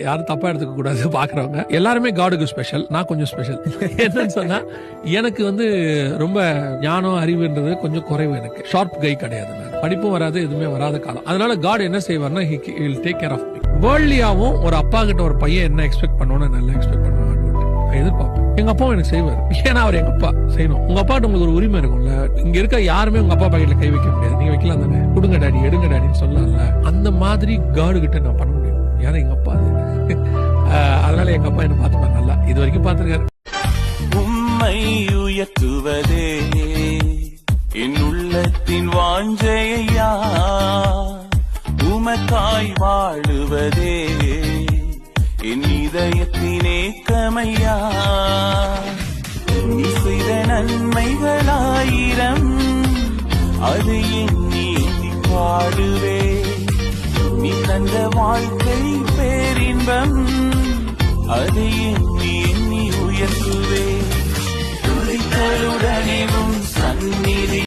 யாரும் தப்பா எடுத்துக்க கூடாது பாக்குறவங்க. எல்லாருமே காடுக்கு ஸ்பெஷல் நான் கொஞ்சம் ஸ்பெஷல் என்னன்னு சொன்னா எனக்கு வந்து ரொம்ப ஞானம் அறிவுன்றது கொஞ்சம் குறைவு எனக்கு. ஷார்ப் கை கிடையாது நான். படிப்பும் வராது எதுவுமே வராத காலம். அதனால காட் என்ன செய்வார்னா வில் டேக் கேர் ஆஃப் வேர்ல்ட்லியாவும் ஒரு அப்பா கிட்ட ஒரு பையன் என்ன எக்ஸ்பெக்ட் பண்ணுவோன்னு நல்லா எக்ஸ்பெக்ட் பண்ணுவான்னு எதிர்பார்ப்பேன். எங்க அப்பாவும் எனக்கு செய்வார். ஏன்னா அவர் எங்க அப்பா செய்யணும். உங்க அப்பா உங்களுக்கு ஒரு உரிமை இருக்கும்ல. இங்க இருக்க யாருமே உங்க அப்பா பாக்கெட்ல கை வைக்க முடியாது. நீங்க வைக்கலாம் தானே? கொடுங்க டாடி எடுங்க டாடின்னு சொல்லலாம்ல. அந்த மாதிரி காடு கிட்ட நான் பண்ண முடியும். ஏன்னா எங்க அப்பா அது. எங்க அப்பா என்ன பாத்துப்பாங்க நல்லா இது வரைக்கும் பாத்துருக்காரு உம்மை உயர்த்துவதே என் உள்ளத்தின் வாஞ்சையா? உமக்காய் வாழுவதே என் இதயத்தின் ஏக்கமையா? நீ செய்த நன்மைகளாயிரம் அது எண்ணி பாடுவே. நீ தந்த வாழ்க்கை பேரின்பம் அது எண்ணி